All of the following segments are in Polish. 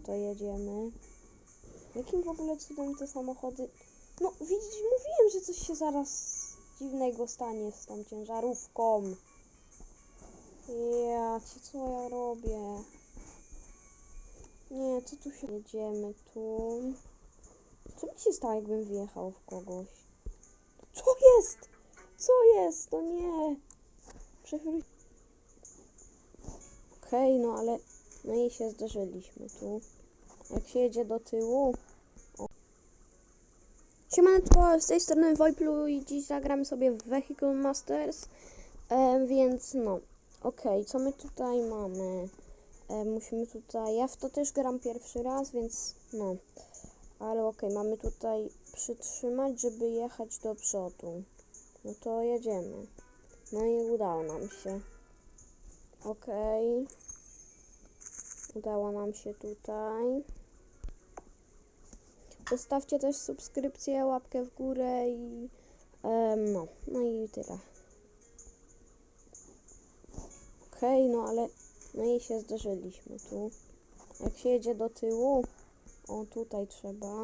To jedziemy. Jakim w ogóle cudem te samochody... No, widzisz, mówiłem, że coś się zaraz dziwnego stanie z tą ciężarówką. Ja cię, co ja robię? Nie, co tu się... Jedziemy tu. Co by się stało, jakbym wjechał w kogoś? Co jest? Co jest? To nie. Przewróć... Okej, no ale... No i się zderzyliśmy tu. Jak się jedzie do tyłu... O. Siemaneczko, z tej strony Wojplu i dziś zagramy sobie w Vehicle Masters. E, więc no, okej, co my tutaj mamy? E, musimy tutaj, ja w to też gram pierwszy raz, więc no. Ale okej, mamy tutaj przytrzymać, żeby jechać do przodu. No to jedziemy. No i udało nam się. Okej. Udało nam się tutaj. Zostawcie też subskrypcję, łapkę w górę i no, no i tyle. Okej, no ale no i się zderzyliśmy tu. Jak się jedzie do tyłu, o tutaj trzeba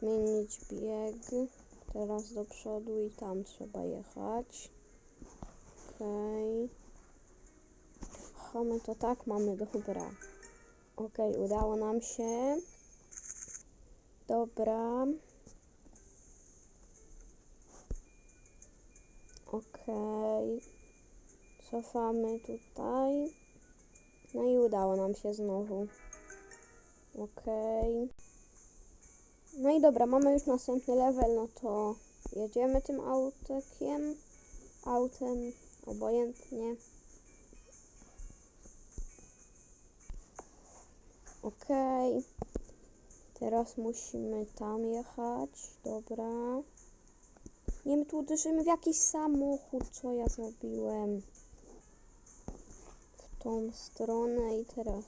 zmienić bieg. Teraz do przodu i tam trzeba jechać. Okej. Okay. My to tak mamy, dobra. Okay, udało nam się. Dobra. Okay. Cofamy tutaj. No i udało nam się znowu. Okay. No i dobra, mamy już następny level, no to jedziemy tym autekiem. Autem, obojętnie. Okay. Teraz musimy tam jechać. Dobra. Nie, my tu uderzymy w jakiś samochód, co ja zrobiłem. W tą stronę i teraz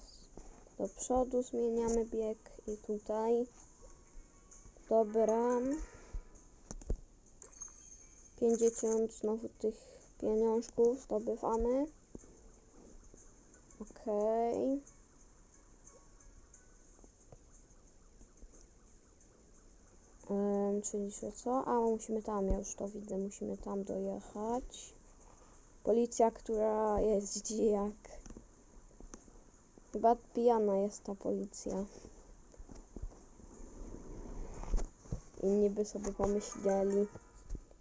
do przodu zmieniamy bieg i tutaj. Dobra. 50 znowu tych pieniążków zdobywamy. Okej. Okay. Um, czyli że co? A, musimy tam, ja już to widzę, musimy tam dojechać. Policja, która jeździ jak... Chyba pijana jest ta policja. Inni by sobie pomyśleli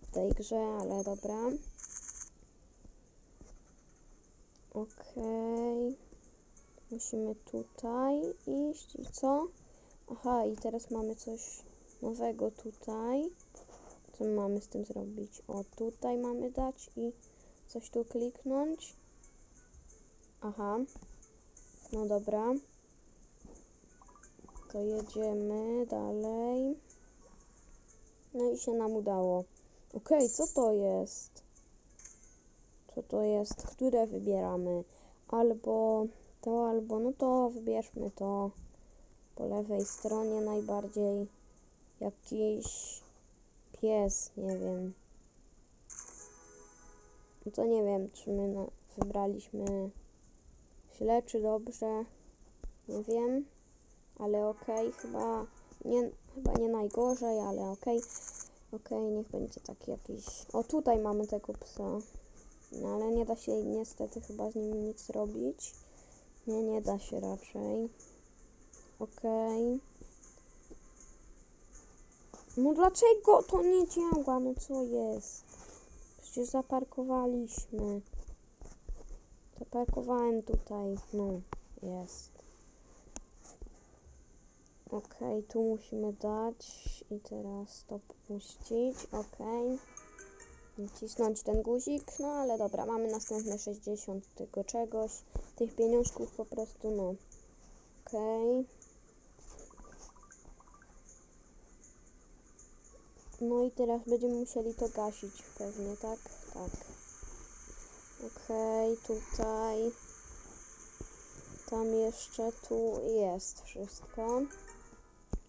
w tej grze, ale dobra. Okej. Okay. Musimy tutaj iść i co? Aha, i teraz mamy coś nowego tutaj. Co mamy z tym zrobić? O, tutaj mamy dać i coś tu kliknąć. Aha. No dobra. To jedziemy dalej. No i się nam udało. Okej, okay, co to jest? Co to jest? Które wybieramy? Albo to, albo no to wybierzmy to po lewej stronie najbardziej jakiś pies, nie wiem. No to nie wiem, czy my wybraliśmy źle, czy dobrze. Nie wiem, ale okej, okay, chyba nie, chyba nie najgorzej, ale okej. Okay. Okej, okay, niech będzie taki jakiś... O, tutaj mamy tego psa. No, ale nie da się niestety chyba z nim nic robić. Nie, nie da się raczej. Okej. Okay. No dlaczego to nie działa? No co jest? Przecież zaparkowaliśmy. Zaparkowałem tutaj. No, jest. Ok, tu musimy dać i teraz to puścić. Ok. Nacisnąć ten guzik. No ale dobra, mamy następne 60 tego czegoś. Tych pieniążków po prostu, no. Okej. Okay. No i teraz będziemy musieli to gasić pewnie, tak? Tak. Okej, okay, tutaj. Tam jeszcze tu jest wszystko.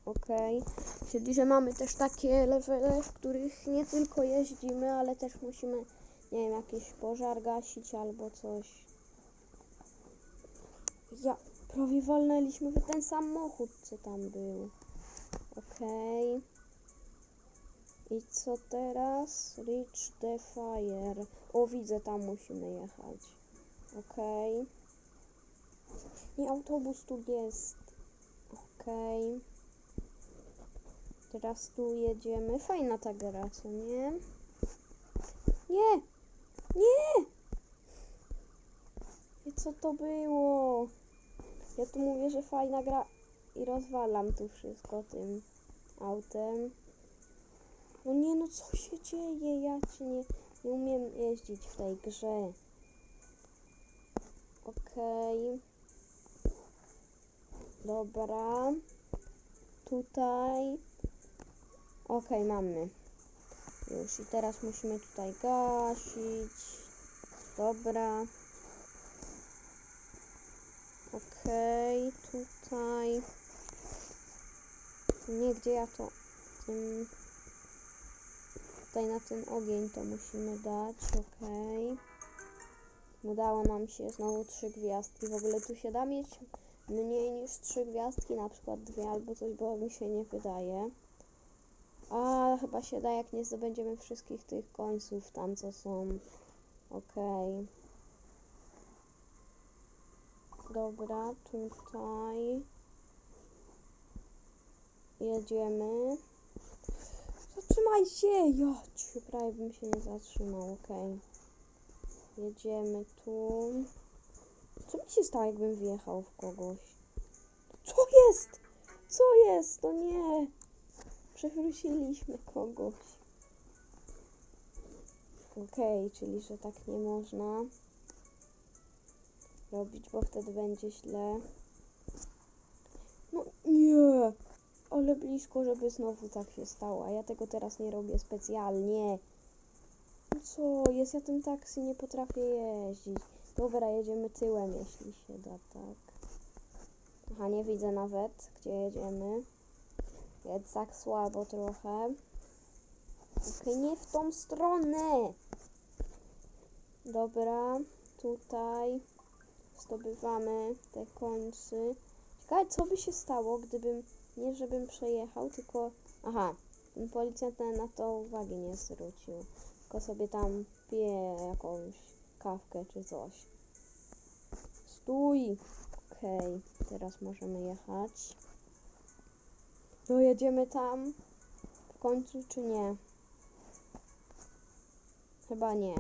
Okej. Okay. Czyli, że mamy też takie levele, w których nie tylko jeździmy, ale też musimy, nie wiem, jakiś pożar gasić albo coś. Ja... Prawie walnęliśmy w ten samochód, co tam był. Okej. I co teraz? Reach the fire. O, widzę, tam musimy jechać. Okej. I autobus tu jest. Okej. Teraz tu jedziemy. Fajna ta gra, co nie? Nie! Nie! I co to było? Ja tu mówię, że fajna gra i rozwalam tu wszystko tym autem. No nie no, co się dzieje? Ja cię nie, nie umiem jeździć w tej grze. Okej. Dobra. Tutaj. Okej, mamy. Już i teraz musimy tutaj gasić. Dobra. Okej, tutaj. Nie, gdzie ja to tym tutaj na ten ogień to musimy dać, okej. Udało nam się znowu trzy gwiazdki. W ogóle tu się da mieć mniej niż trzy gwiazdki, na przykład dwie albo coś, bo mi się nie wydaje. A chyba się da, jak nie zdobędziemy wszystkich tych końców tam, co są. Okej. Dobra, tutaj jedziemy. Zatrzymaj się! Ja prawie bym się nie zatrzymał, okej. Jedziemy tu. Co mi się stało, jakbym wjechał w kogoś? Co jest? Co jest? To nie. Przewróciliśmy kogoś. Okej, czyli że tak nie można robić, bo wtedy będzie źle. No nie, ale blisko, żeby znowu tak się stało, a ja tego teraz nie robię specjalnie. No co jest, ja tym taksy nie potrafię jeździć. Dobra, jedziemy tyłem, jeśli się da, tak. Aha, nie widzę nawet, gdzie jedziemy. Jest tak słabo trochę. Okej, nie w tą stronę. Dobra, tutaj zdobywamy te końce. Ciekawe, co by się stało, gdybym, nie żebym przejechał, tylko... Aha, policjant na to uwagi nie zwrócił. Tylko sobie tam pije jakąś kawkę czy coś. Stój! Okej, teraz możemy jechać. Dojedziemy tam w końcu, czy nie? Chyba nie.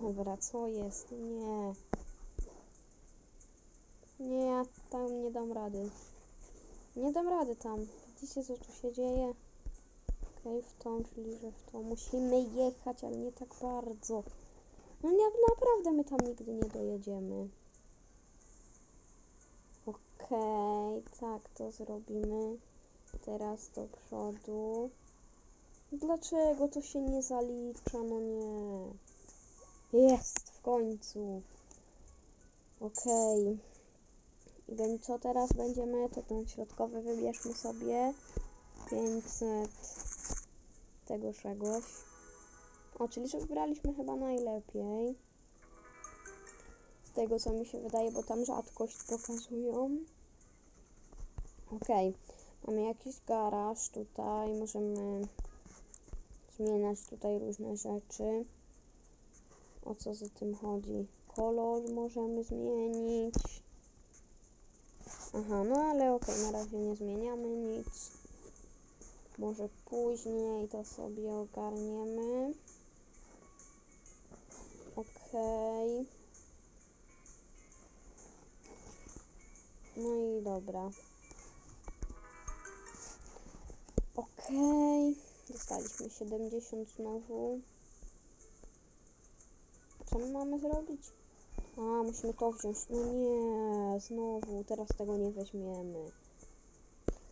Dobra, co jest? Nie. Nie, ja tam nie dam rady. Nie dam rady tam. Widzicie, co tu się dzieje? Okej, w tą, czyli że w to musimy jechać, ale nie tak bardzo. No nie, naprawdę my tam nigdy nie dojedziemy. Okej, tak to zrobimy. Teraz do przodu. Dlaczego to się nie zalicza? No nie. Jest, w końcu. Okej. I będzie, co teraz będziemy? To ten środkowy wybierzmy sobie. 500 tego czegoś. O, czyli że wybraliśmy chyba najlepiej. Z tego co mi się wydaje, bo tam rzadkość pokazują. Okej. Mamy jakiś garaż tutaj. Możemy zmieniać tutaj różne rzeczy. O co za tym chodzi? Kolor możemy zmienić. Aha, no ale okej, na razie nie zmieniamy nic. Może później to sobie ogarniemy. Okej. No i dobra. Okej. Dostaliśmy 70 znowu. Co my mamy zrobić? A, musimy to wziąć. No nie, znowu. Teraz tego nie weźmiemy.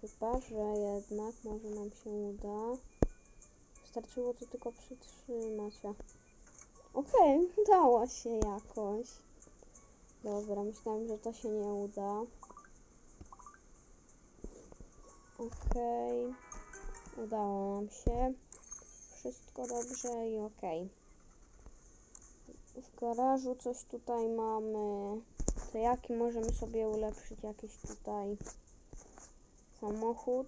Chyba, że jednak może nam się uda. Wystarczyło to tylko przytrzymać. Okej, udało się jakoś. Dobra, myślałem, że to się nie uda. Okej. Udało nam się. Wszystko dobrze i okej. W garażu coś tutaj mamy. To jaki możemy sobie ulepszyć jakiś tutaj samochód?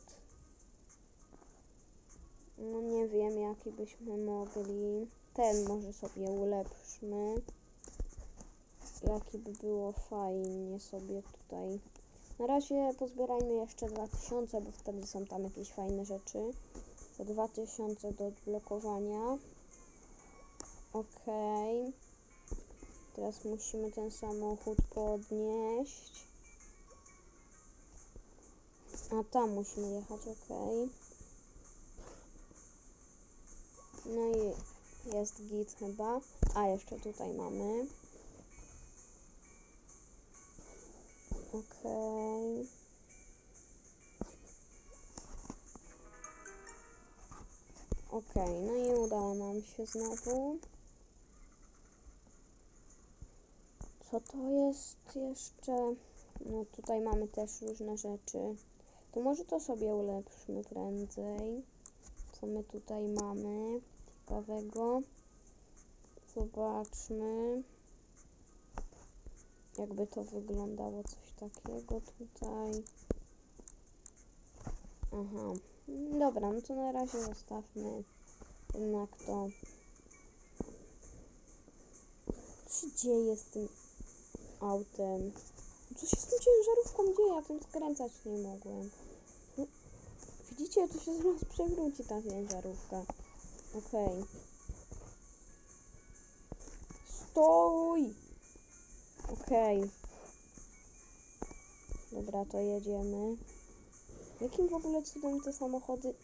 No nie wiem jaki byśmy mogli. Ten może sobie ulepszmy. Jaki by było fajnie sobie tutaj. Na razie pozbierajmy jeszcze 2000, bo wtedy są tam jakieś fajne rzeczy. Za 2000 do odblokowania. Okej. Teraz musimy ten samochód podnieść. A tam musimy jechać, okej. No i jest git chyba. A jeszcze tutaj mamy. Okej. Okej, no i udało nam się znowu. Co to jest jeszcze? No tutaj mamy też różne rzeczy. To może to sobie ulepszmy prędzej. Co my tutaj mamy ciekawego? Zobaczmy. Jakby to wyglądało coś takiego tutaj. Aha. Dobra, no to na razie zostawmy jednak to. Co się dzieje z tym autem? Co się z tą ciężarówką dzieje? Ja tym skręcać nie mogłem. No, widzicie, to się zaraz przewróci ta ciężarówka. Okej. Stój! Okej. Dobra, to jedziemy. Jakim w ogóle cudem te samochody...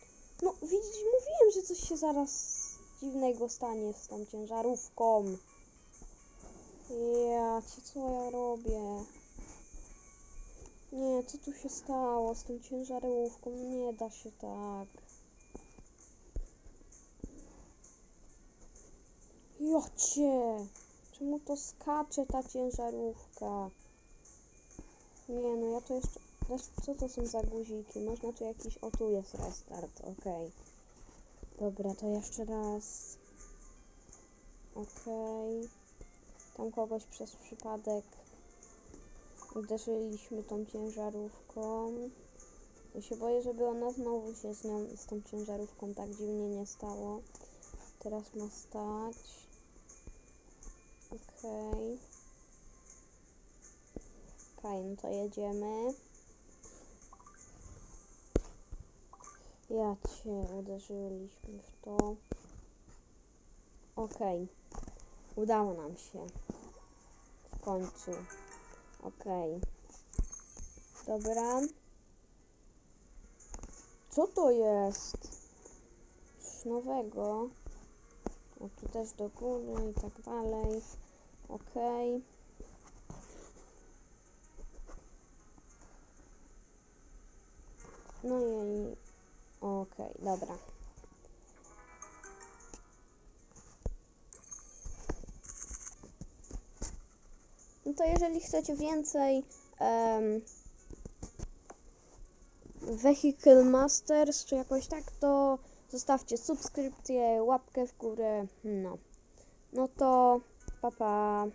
No, widzisz, mówiłem, że coś się zaraz dziwnego stanie z tą ciężarówką. Ja ci co ja robię? Nie, co tu się stało z tą ciężarówką? Nie da się tak. Jocie! Czemu to skacze ta ciężarówka? Nie no, ja to jeszcze... Co to są za guziki? Można tu jakiś... O, tu jest restart, okej. Dobra, to jeszcze raz. Okej. Tam kogoś przez przypadek uderzyliśmy tą ciężarówką. Ja się boję, żeby ona znowu się z nią, z tą ciężarówką tak dziwnie nie stało. Teraz ma stać. Okej. Okej, no to jedziemy. Ja cię uderzyliśmy w to. Okej. Udało nam się. W końcu. Okej. Dobra. Co to jest? Coś nowego. O, tu też do góry i tak dalej. Okej. No i... Okej, dobra. No to jeżeli chcecie więcej um, Vehicle Masters czy jakoś tak, to zostawcie subskrypcję, łapkę w górę. No, no to pa pa.